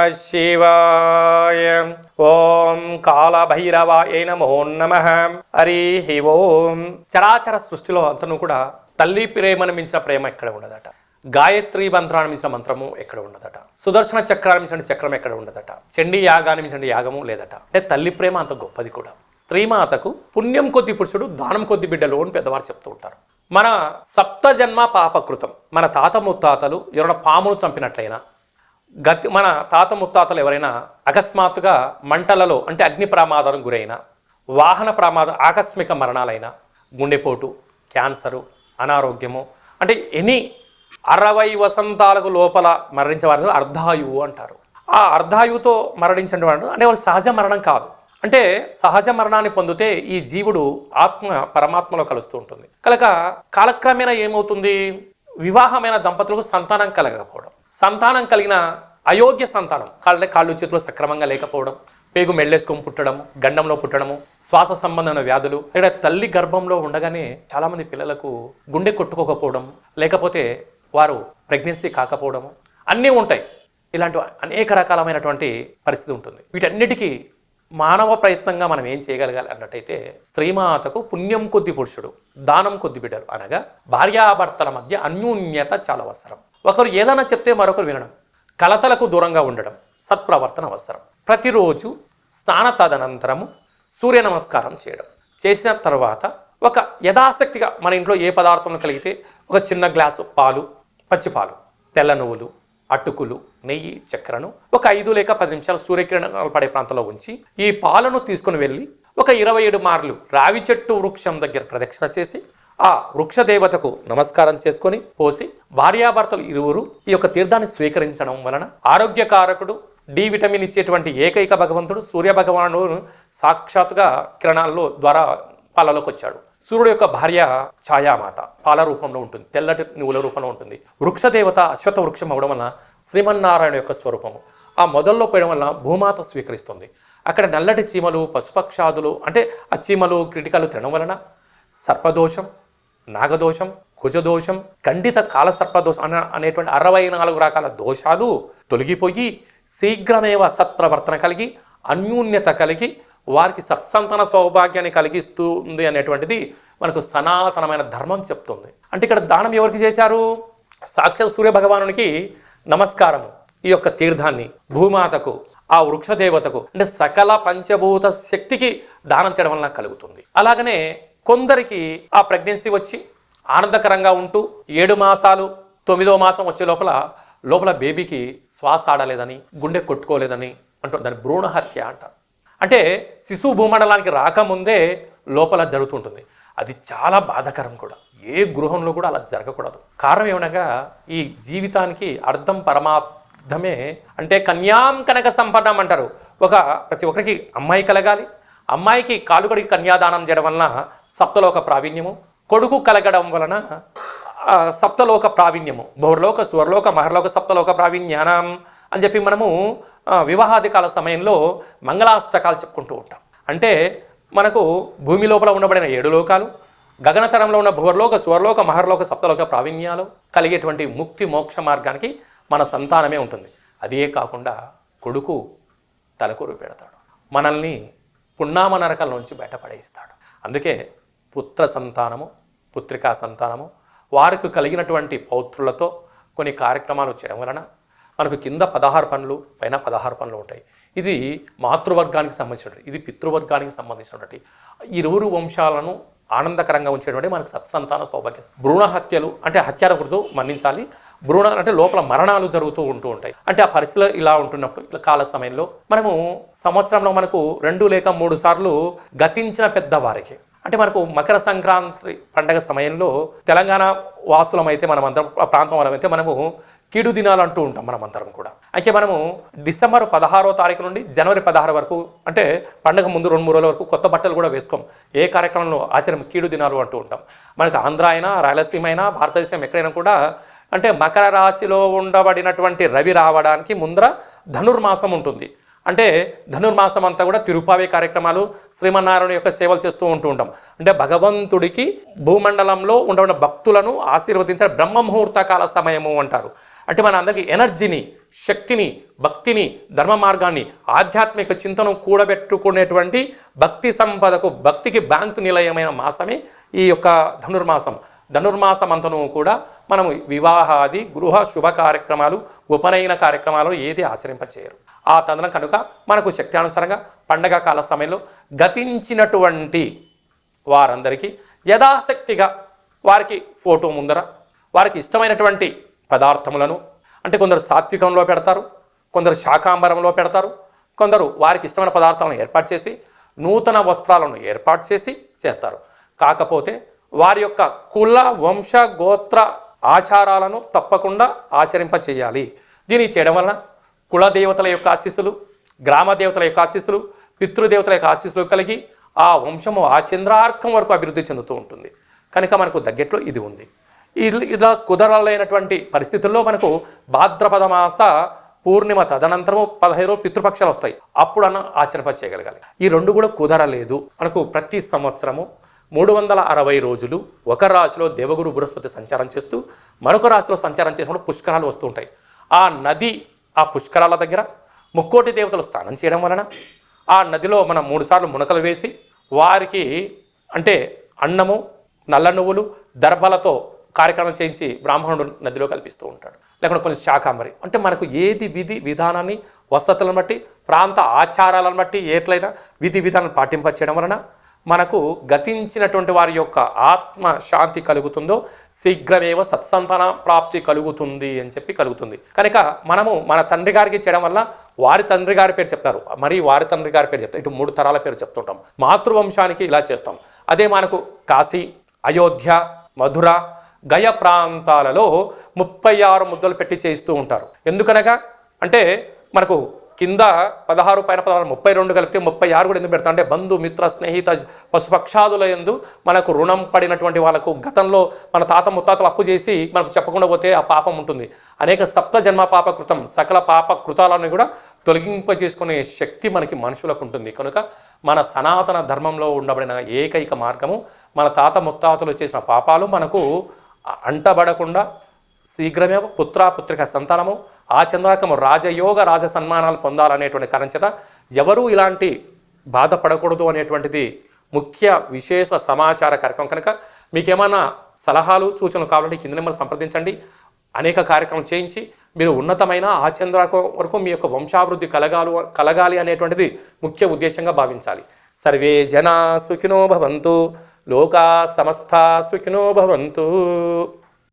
నమ శివాయ ఓం కాళభైరవాయ నమో నమ హరి ఓం చరాచర సృష్టిలో అంతను కూడా తల్లి ప్రేమను మించిన ప్రేమ ఎక్కడ ఉండదట? గాయత్రి మంత్రాన్ని మించిన మంత్రము ఎక్కడ ఉండదట? సుదర్శన చక్రాన్ని మించిన చక్రం ఎక్కడ ఉండదట? చండీ యాగాన్ని మించిన యాగము లేదట? అంటే తల్లి ప్రేమ అంత గొప్పది కూడా. స్త్రీమాతకు పుణ్యం కొద్ది పురుషుడు దానం కొద్ది బిడ్డలు అని పెద్దవారు చెప్తూ ఉంటారు. మన సప్త జన్మ పాపకృతం మన తాత ముత్తాతలు ఎవరైనా పామును చంపినట్లయినా గతి మన తాత ముత్తాతలు ఎవరైనా అకస్మాత్తుగా మంటలలో అంటే అగ్ని ప్రమాదాలకు గురైన వాహన ప్రమాదం ఆకస్మిక మరణాలైన గుండెపోటు క్యాన్సరు అనారోగ్యము అంటే ఎనీ అరవై వసంతాలకు లోపల మరణించే వారిని అర్ధాయువు అంటారు. ఆ అర్ధాయువుతో మరణించిన వాడు అంటే వాళ్ళు సహజ మరణం కాదు. అంటే సహజ మరణాన్ని పొందితే ఈ జీవుడు ఆత్మ పరమాత్మలో కలుస్తూ ఉంటుంది. కనుక కాలక్రమేణా ఏమవుతుంది? వివాహమైన దంపతులకు సంతానం కలగకపోవడం. సంతానం కలిగిన అయోగ్య సంతానం. కాళ్ళ కాళ్ళు చేతులు సక్రమంగా లేకపోవడం పేగు మెళ్ళేసుకొని పుట్టడం గండంలో పుట్టడము శ్వాస సంబంధమైన వ్యాధులు. లేదా తల్లి గర్భంలో ఉండగానే చాలామంది పిల్లలకు గుండె కొట్టుకోకపోవడం లేకపోతే వారు ప్రెగ్నెన్సీ కాకపోవడము అన్నీ ఉంటాయి. ఇలాంటి అనేక రకాలమైనటువంటి పరిస్థితి ఉంటుంది. వీటన్నిటికీ మానవ ప్రయత్నంగా మనం ఏం చేయగలగాలి అన్నట్టయితే స్త్రీమాతకు పుణ్యం కొద్ది పురుషుడు దానం కొద్ది బిడ్డలు అనగా భార్యాభర్తల మధ్య అన్యూన్యత చాలా అవసరం. ఒకరు ఏదైనా చెప్తే మరొకరు వినడం. కలతలకు దూరంగా ఉండడం సత్ప్రవర్తన అవసరం. ప్రతిరోజు స్నాన తదనంతరము సూర్య నమస్కారం చేయడం. చేసిన తర్వాత ఒక యథాశక్తిగా మన ఇంట్లో ఏ పదార్థం కలిగితే ఒక చిన్న గ్లాసు పాలు పచ్చిపాలు తెల్ల నువ్వులు అటుకులు నెయ్యి చక్కెరను ఒక ఐదు లేక పది నిమిషాలు సూర్యకిరణాలు పడే ప్రాంతంలో ఉంచి ఈ పాలను తీసుకుని వెళ్ళి ఒక ఇరవై ఏడు మార్లు రావి చెట్టు వృక్షం దగ్గర ప్రదక్షిణ చేసి ఆ వృక్ష దేవతకు నమస్కారం చేసుకొని పోసి భార్యాభర్తలు ఇరువురు ఈ యొక్క తీర్థాన్ని స్వీకరించడం వలన ఆరోగ్యకారకుడు డి విటమిన్ ఇచ్చేటువంటి ఏకైక భగవంతుడు సూర్య భగవాను సాక్షాత్తుగా కిరణాల్లో ద్వారా పాలలోకి వచ్చాడు. సూర్యుడు యొక్క భార్య ఛాయామాత పాల రూపంలో ఉంటుంది. తెల్లటి నువ్వుల రూపంలో ఉంటుంది. వృక్షదేవత అశ్వత వృక్షం అవడం వలన శ్రీమన్నారాయణ యొక్క స్వరూపము. ఆ మొదల్లో పోయడం వలన భూమాత స్వీకరిస్తుంది. అక్కడ నల్లటి చీమలు పశుపక్షాదులు అంటే ఆ చీమలు క్రిటికలు తినడం వలన సర్పదోషం నాగదోషం కుజదోషం ఖండిత కాలసర్ప సర్పదోషం అన అనేటువంటి అరవై నాలుగు రకాల దోషాలు తొలగిపోయి శీఘ్రమేవ సత్ప్రవర్తన కలిగి అన్యూన్యత కలిగి వారికి సత్సంతన సౌభాగ్యాన్ని కలిగిస్తుంది అనేటువంటిది మనకు సనాతనమైన ధర్మం చెప్తుంది. అంటే ఇక్కడ దానం ఎవరికి చేశారు? సాక్షాత్ సూర్య భగవానునికి నమస్కారము. ఈ యొక్క తీర్థాన్ని భూమాతకు ఆ వృక్షదేవతకు అంటే సకల పంచభూత శక్తికి దానం చేయడం వలన కలుగుతుంది. అలాగనే కొందరికి ఆ ప్రెగ్నెన్సీ వచ్చి ఆనందకరంగా ఉంటూ ఏడు మాసాలు తొమ్మిదో మాసం వచ్చే లోపల లోపల బేబీకి శ్వాస ఆడలేదని గుండె కొట్టుకోలేదని అంటూ దాని భ్రూణ హత్య అంటారు అంటే శిశువు భూమండలానికి రాకముందే లోపల జరుగుతుంటుంది. అది చాలా బాధాకరం కూడా. ఏ గృహంలో కూడా అలా జరగకూడదు. కారణం ఏమనగా ఈ జీవితానికి అర్థం పరమార్థమే అంటే కన్యాం కనక సంపన్నం అంటారు. ఒక ప్రతి ఒక్కరికి అమ్మాయి కలగాలి అమ్మాయికి కాలుగడికి కన్యాదానం చేయడం వలన సప్తలోక ప్రావీణ్యము కొడుకు కలగడం వలన సప్తలోక ప్రావీణ్యము భౌర్లోక స్వర్లోక మహర్లోక సప్తలోక ప్రావీణ్యానం అని చెప్పి మనము వివాహాదికాల సమయంలో మంగళాష్టకాలు చెప్పుకుంటూ ఉంటాం. అంటే మనకు భూమి లోపల ఉండబడిన ఏడు లోకాలు గగనతరంలో ఉన్న భూవర్లోక స్వర్లోక మహర్లోక సప్తలోక ప్రావీణ్యాలు కలిగేటువంటి ముక్తి మోక్ష మార్గానికి మన సంతానమే ఉంటుంది. అదే కాకుండా కొడుకు తలకూరు పెడతాడు మనల్ని పున్నామ నరకాల నుంచి బయటపడేస్తాడు అందుకే పుత్ర సంతానము పుత్రికా సంతానము వారికి కలిగినటువంటి పౌత్రులతో కొన్ని కార్యక్రమాలు చేయడం వలన మనకు కింద పదహారు పనులు పైన పదహారు పనులు ఉంటాయి. ఇది మాతృవర్గానికి సంబంధించినటువంటి ఇది పితృవర్గానికి సంబంధించినటువంటి. ఇరువురు వంశాలను ఆనందకరంగా ఉంచేటువంటి మనకు సత్సంతాన సౌభాగ్య భ్రూణ హత్యలు అంటే హత్యారకుడు మన్నించాలి. భ్రూణ అంటే లోపల మరణాలు జరుగుతూ ఉంటూ ఉంటాయి. అంటే ఆ పరిస్థితులు ఇలా ఉంటున్నప్పుడు ఇలా కాల సమయంలో మనము సంవత్సరంలో మనకు రెండు లేక మూడు సార్లు గతించిన పెద్దవారికి అంటే మనకు మకర సంక్రాంతి పండగ సమయంలో తెలంగాణ వాసులమైతే మనమందరం అందరం ప్రాంతం వాళ్ళమైతే మనము కీడు దినాలు అంటూ ఉంటాం మనం అందరం కూడా. అయితే మనము డిసెంబర్ పదహారో తారీఖు నుండి జనవరి పదహారు వరకు అంటే పండగ ముందు రెండు మూడు రోజుల వరకు కొత్త బట్టలు కూడా వేసుకోం. ఏ కార్యక్రమంలో ఆచరణ కీడు దినాలు అంటూ ఉంటాం. మనకు ఆంధ్ర అయినా రాయలసీమ అయినా భారతదేశం ఎక్కడైనా కూడా అంటే మకర రాశిలో ఉండబడినటువంటి రవి రావడానికి ముందర ధనుర్మాసం ఉంటుంది. అంటే ధనుర్మాసం అంతా కూడా తిరుపావే కార్యక్రమాలు శ్రీమన్నారాయణ యొక్క సేవలు చేస్తూ ఉంటూ ఉంటాం. అంటే భగవంతుడికి భూమండలంలో ఉండబడిన భక్తులను ఆశీర్వదించడం బ్రహ్మముహూర్త కాల సమయము అంటారు. అంటే మన అందరికీ ఎనర్జీని శక్తిని భక్తిని ధర్మ మార్గాన్ని ఆధ్యాత్మిక చింతను కూడబెట్టుకునేటువంటి భక్తి సంపదకు భక్తికి బ్యాంకు నిలయమైన మాసమే ఈ యొక్క ధనుర్మాసం. ధనుర్మాసం అంతను కూడా మనము వివాహాది గృహ శుభ కార్యక్రమాలు ఉపనయన కార్యక్రమాలు ఏది ఆచరింపచేయరు. ఆ తదనం కనుక మనకు శక్తి అనుసారంగా పండగ కాల సమయంలో గతించినటువంటి వారందరికీ యథాశక్తిగా వారికి ఫోటో ముందర వారికి ఇష్టమైనటువంటి పదార్థములను అంటే కొందరు సాత్వికంలో పెడతారు కొందరు శాకాంబరంలో పెడతారు కొందరు వారికి ఇష్టమైన పదార్థాలను ఏర్పాటు చేసి నూతన వస్త్రాలను ఏర్పాటు చేసి చేస్తారు. కాకపోతే వారి యొక్క కుల వంశ గోత్ర ఆచారాలను తప్పకుండా ఆచరింప చేయాలి దీన్ని చేయడం వలన కులదేవతల యొక్క ఆశీస్సులు గ్రామ దేవతల యొక్క ఆశీస్సులు పితృదేవతల యొక్క ఆశీస్సులు కలిగి ఆ వంశము ఆ చంద్రార్కం వరకు అభివృద్ధి చెందుతూ ఉంటుంది. కనుక మనకు దగ్గట్లో ఇది ఉంది. ఇలా కుదరలేనటువంటి పరిస్థితుల్లో మనకు భాద్రపద మాస పూర్ణిమ తదనంతరము పదహైదు పితృపక్షాలు వస్తాయి. అప్పుడన్న ఆచరింప చేయగలగాలి. ఈ రెండు కూడా కుదరలేదు. మనకు ప్రతి సంవత్సరము మూడు వందల అరవై రోజులు ఒక రాశిలో దేవగురు బృహస్పతి సంచారం చేస్తూ మరొక రాశిలో సంచారం చేసినప్పుడు పుష్కరాలు వస్తూ ఉంటాయి. ఆ నది ఆ పుష్కరాల దగ్గర ముక్కోటి దేవతలు స్నానం చేయడం వలన ఆ నదిలో మనం మూడుసార్లు మునకలు వేసి వారికి అంటే అన్నము నల్ల నువ్వులు దర్భలతో కార్యక్రమం చేయించి బ్రాహ్మణుడు నదిలో కల్పిస్తూ ఉంటాడు. లేకుంటే కొన్ని శాకాంబరి అంటే మనకు ఏది విధి విధానాన్ని వసతులను బట్టి ప్రాంత ఆచారాలను బట్టి ఎట్లయినా విధి విధానాన్ని పాటింపచేయడం వలన మనకు గతించినటువంటి వారి యొక్క ఆత్మ శాంతి కలుగుతుందో శీఘ్రమేవ సత్సంతాన ప్రాప్తి కలుగుతుంది అని చెప్పి కలుగుతుంది. కనుక మనము మన తండ్రి గారికి చేయడం వల్ల వారి తండ్రి గారి పేరు చెప్తారు. మరి వారి తండ్రి గారి పేరు చెప్తారు. ఇటు మూడు తరాల పేరు చెప్తుంటాం. మాతృవంశానికి ఇలా చేస్తాం. అదే మనకు కాశీ అయోధ్య మధుర గయ ప్రాంతాలలో ముప్పై ఆరు ముద్దలు పెట్టి చేయిస్తూ ఉంటారు. ఎందుకనగా అంటే మనకు కింద పదహారు పైన పదహారు ముప్పై రెండు కలిపితే ముప్పై ఆరు కూడా ఎందుకు పెడతా అంటే బంధు మిత్ర స్నేహిత పశుపక్షాదుల ఎందు మనకు రుణం పడినటువంటి వాళ్ళకు గతంలో మన తాత ముత్తాతలు అప్పు చేసి మనకు చెప్పకుండా పోతే ఆ పాపం ఉంటుంది. అనేక సప్త జన్మ పాప కృతం సకల పాప కృతాలను కూడా తొలగింప చేసుకునే శక్తి మనకి మనుషులకు ఉంటుంది. కనుక మన సనాతన ధర్మంలో ఉండబడిన ఏకైక మార్గము మన తాత ముత్తాతలు చేసిన పాపాలు మనకు అంటబడకుండా శీఘ్రమే పుత్రాపుత్రిక సంతానము ఆ చంద్రాకము రాజయోగ రాజ సన్మానాలు పొందాలనేటువంటి కారణం ఎవరూ ఇలాంటి బాధపడకూడదు అనేటువంటిది ముఖ్య విశేష సమాచార కార్యక్రమం. కనుక మీకేమైనా సలహాలు సూచనలు కావాలంటే కింద నెంబర్ సంప్రదించండి. అనేక కార్యక్రమం చేయించి మీరు ఉన్నతమైన ఆ వరకు మీ యొక్క వంశాభివృద్ధి కలగాలు కలగాలి అనేటువంటిది ముఖ్య ఉద్దేశంగా భావించాలి. సర్వే జనా సుఖినో భవంతు లోకా సమస్త సుఖినో భవంతు.